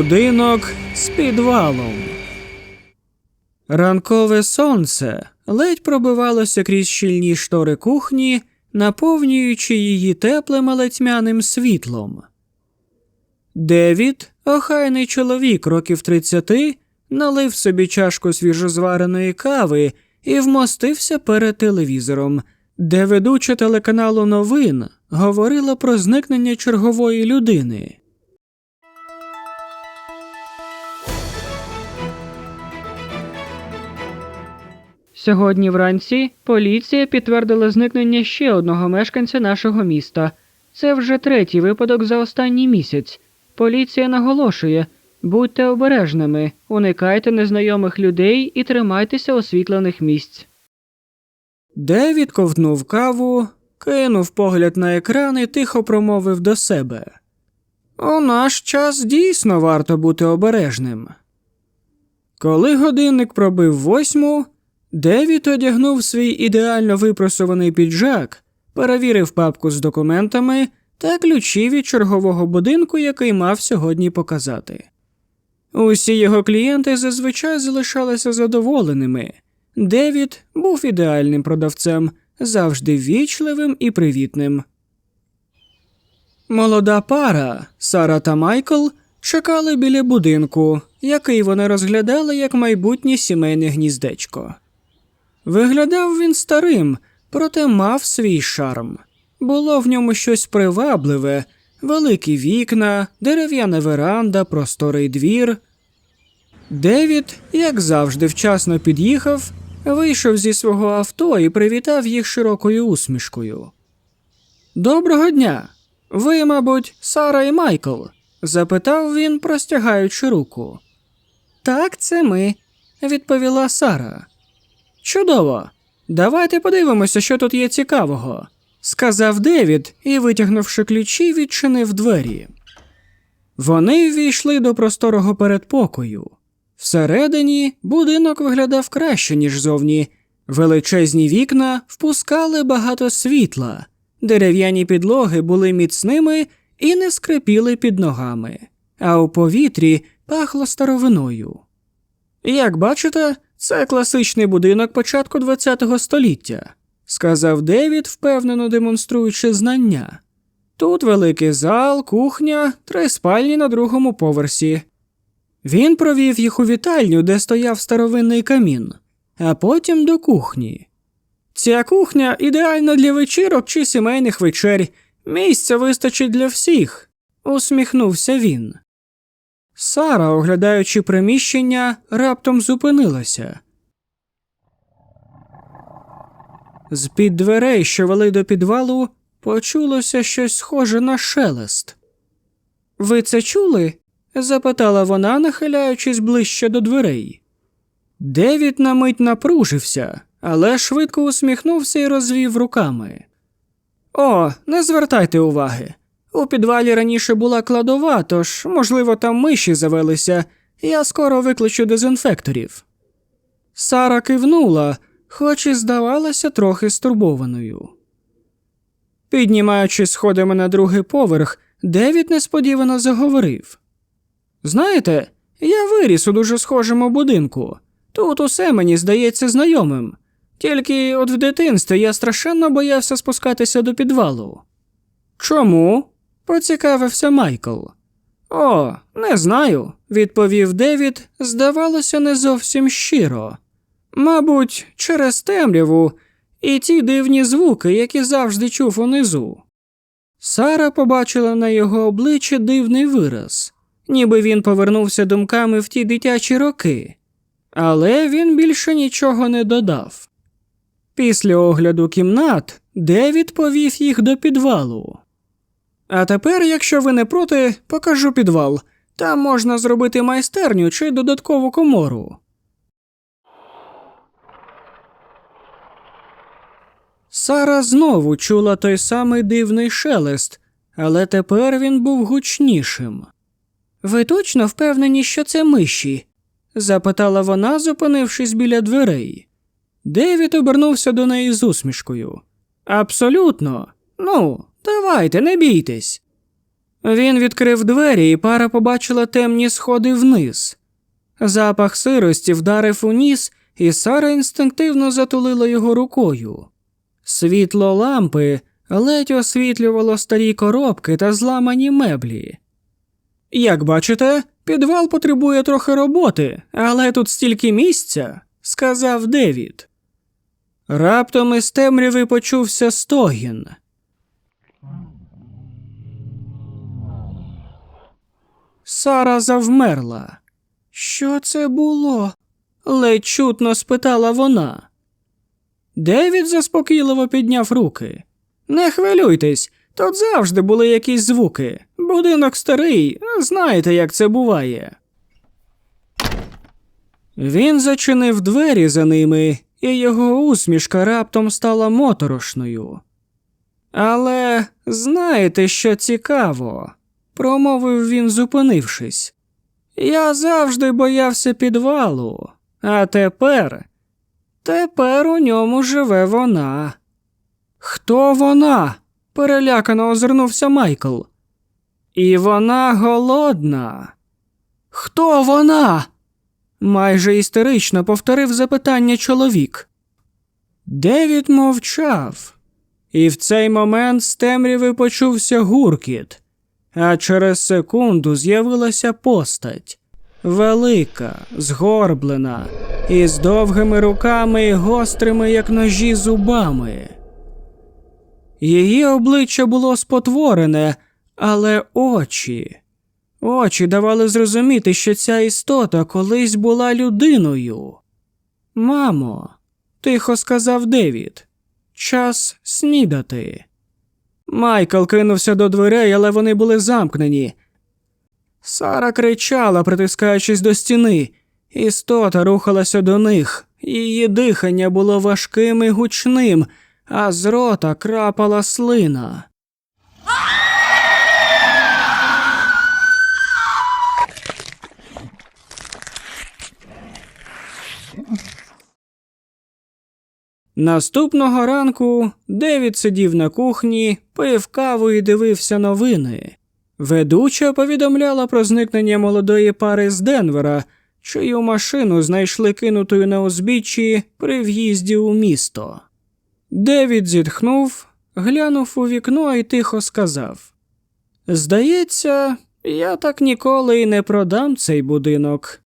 Будинок з підвалом. Ранкове сонце ледь пробивалося крізь щільні штори кухні, наповнюючи її теплим, але тьмяним світлом. Девід, охайний чоловік років 30, налив собі чашку свіжозвареної кави і вмостився перед телевізором, де ведуча телеканалу новин говорила про зникнення чергової людини. Сьогодні вранці поліція підтвердила зникнення ще одного мешканця нашого міста. Це вже третій випадок за останній місяць. Поліція наголошує: будьте обережними, уникайте незнайомих людей і тримайтеся освітлених місць. Девід ковтнув каву, кинув погляд на екран і тихо промовив до себе. У наш час дійсно варто бути обережним. Коли годинник пробив восьму, Девід одягнув свій ідеально випросуваний піджак, перевірив папку з документами та ключі від чергового будинку, який мав сьогодні показати. Усі його клієнти зазвичай залишалися задоволеними. Девід був ідеальним продавцем, завжди вічливим і привітним. Молода пара Сара та Майкл чекали біля будинку, який вони розглядали як майбутнє сімейне гніздечко. Виглядав він старим, проте мав свій шарм. Було в ньому щось привабливе, великі вікна, дерев'яна веранда, просторий двір. Девід, як завжди, вчасно під'їхав, вийшов зі свого авто і привітав їх широкою усмішкою. Доброго дня! Ви, мабуть, Сара і Майкл? запитав він, простягаючи руку. Так, це ми, відповіла Сара. Чудово. Давайте подивимося, що тут є цікавого, сказав Девід і, витягнувши ключі, відчинив двері. Вони ввійшли до просторого передпокою. Всередині будинок виглядав краще, ніж зовні. Величезні вікна впускали багато світла, дерев'яні підлоги були міцними і не скрипіли під ногами, а у повітрі пахло старовиною. Як бачите, це класичний будинок початку ХХ століття, сказав Девід, впевнено демонструючи знання. Тут великий зал, кухня, три спальні на другому поверсі. Він провів їх у вітальню, де стояв старовинний камін, а потім до кухні. Ця кухня ідеальна для вечірок чи сімейних вечерь. Місця вистачить для всіх, усміхнувся він. Сара, оглядаючи приміщення, раптом зупинилася. З під дверей, що вели до підвалу, почулося щось схоже на шелест. Ви це чули? запитала вона, нахиляючись ближче до дверей. Девід на мить напружився, але швидко усміхнувся і розвів руками. О, не звертайте уваги. У підвалі раніше була кладова, тож, можливо, там миші завелися, я скоро викличу дезінфекторів. Сара кивнула, хоч і здавалася трохи стурбованою. Піднімаючись сходами на другий поверх, Девід несподівано заговорив. Знаєте, я виріс у дуже схожому будинку. Тут усе мені здається знайомим. Тільки от в дитинстві я страшенно боявся спускатися до підвалу. Чому? Поцікавився Майкл. О, не знаю, відповів Девід, здавалося, не зовсім щиро. Мабуть, через темряву і ті дивні звуки, які завжди чув унизу. Сара побачила на його обличчі дивний вираз, ніби він повернувся думками в ті дитячі роки, але він більше нічого не додав. Після огляду кімнат Девід повів їх до підвалу. А тепер, якщо ви не проти, покажу підвал. Там можна зробити майстерню чи додаткову комору. Сара знову чула той самий дивний шелест, але тепер він був гучнішим. Ви точно впевнені, що це миші? запитала вона, зупинившись біля дверей. Девід обернувся до неї з усмішкою. Абсолютно. Ну, давайте, не бійтесь. Він відкрив двері, і пара побачила темні сходи вниз. Запах сирості вдарив у ніс, і Сара інстинктивно затулила його рукою. Світло лампи ледь освітлювало старі коробки та зламані меблі. Як бачите, підвал потребує трохи роботи, але тут стільки місця, сказав Девід. Раптом із темряви почувся стогін. Сара завмерла. Що це було? ледь чутно спитала вона. Девід заспокійливо підняв руки. Не хвилюйтесь, тут завжди були якісь звуки. Будинок старий, знаєте, як це буває. Він зачинив двері за ними, і його усмішка раптом стала моторошною. Але знаєте, що цікаво, промовив він, зупинившись. Я завжди боявся підвалу, а тепер. Тепер у ньому живе вона. Хто вона? перелякано озирнувся Майкл. І вона голодна. Хто вона? майже істерично повторив запитання чоловік. Девід мовчав, і в цей момент з темряви почувся гуркіт, а через секунду з'явилася постать велика, згорблена, із довгими руками і гострими, як ножі, зубами. Її обличчя було спотворене, але очі. Очі давали зрозуміти, що ця істота колись була людиною. Мамо, тихо сказав Девід, час снідати. Майкл кинувся до дверей, але вони були замкнені. Сара кричала, притискаючись до стіни. Істота рухалася до них, її дихання було важким і гучним, а з рота крапала слина. Наступного ранку Девід сидів на кухні, пив каву і дивився новини. Ведуча повідомляла про зникнення молодої пари з Денвера, чию машину знайшли кинутою на узбіччі при в'їзді у місто. Девід зітхнув, глянув у вікно і тихо сказав: Здається, я так ніколи й не продам цей будинок.